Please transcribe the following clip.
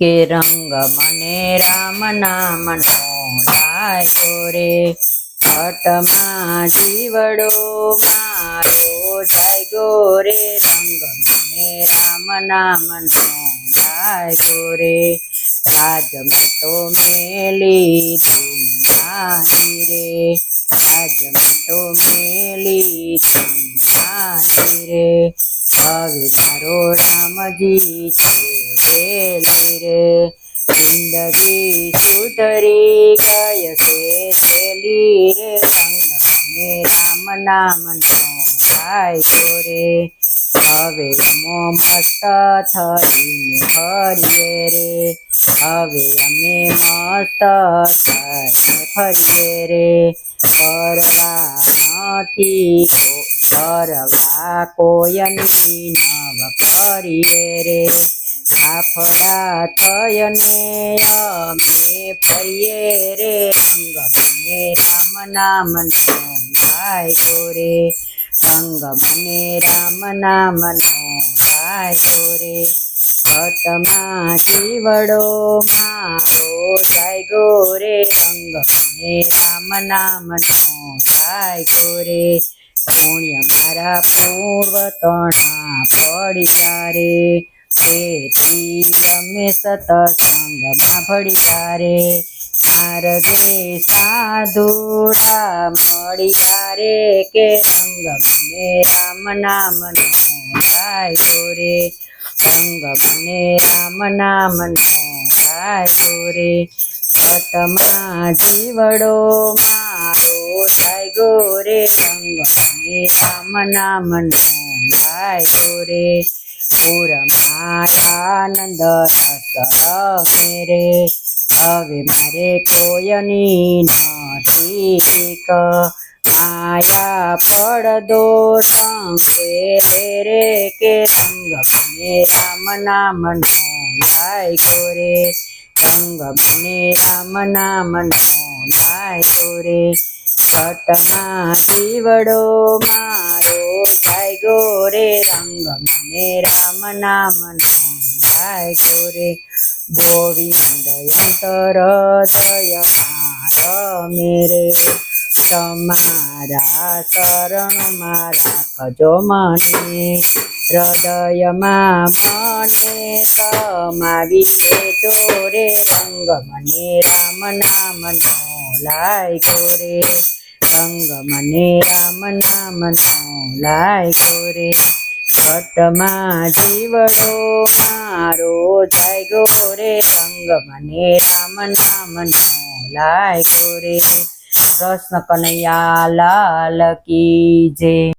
કે રંગ મને રામ નામનો લાગ્યો રે હટમાં જીવડો મારો જાગ્યો રે રંગ મને રામ નામનો લાગ્યો રે રાજમાં તો મેલી દુનિયાની રે રાજમાં તો મેલી દુનિયાની રે હવે મારો રામજી છે રેલી રે જિંદગી સુધરી ગય છે સેલી રે રંગ મને રામ નામનો લાગ્યો રે હવે અમો મસ્ત થઈને ફરીએ રે હવે અમે મસ્ત થઈને ફરીએ રે કરવા નથી કરવા કોયની નવ ફરીએ રે ફાફડા થયને અમે ફરીએ રે, રંગ મને રામ નામનો ગાયો રે. રંગ મને રામ નામનો ગાયો રે. ઘટમાં જીવડો મારો જાગ્યો રે. રંગ મને રામ નામનો ગાયો રે. પુણ્ય મારા પૂર્વ તણા પડ્યા રે તેથી અમે સતસંગમાં ભળ્યા રે માર્ગે સાધુડા મળ્યા રે કે રંગ મને રામ નામનો લાગ્યો રે રંગ મને રામ નામનો લાગ્યો રે ઘટમાં જીવડો મારો જાગ્યો રે રંગ મને રામ નામનો લાગ્યો રે પૂરમાં આનંદ રસ મેરે હવે મારે કોયની નથી ક માયા પડદો સંગે રે કે રંગ બને રામ નો લાગ્યો રે રંગ બને રામ નામનો લાય રે ઘટમાં દીવડો મારો જાગ્યો ગોરે, રંગ મને રામ નામ લાગ્યો ગોરે, ગોવિંદ અંતર દયમાં મેરે તમારા શરણ મારા ખજો મને, હૃદયમાં મને સમાવી લેજો રે રંગ મને રામ નામ નો લાય રે રંગ મને રામ નામનો લાગ્યો રે ઘટમાં જીવડો મારો જાગ્યો રે રંગ મને રામ નામનો લાગ્યો રે કૃષ્ણ કનૈયા લાલ કી જય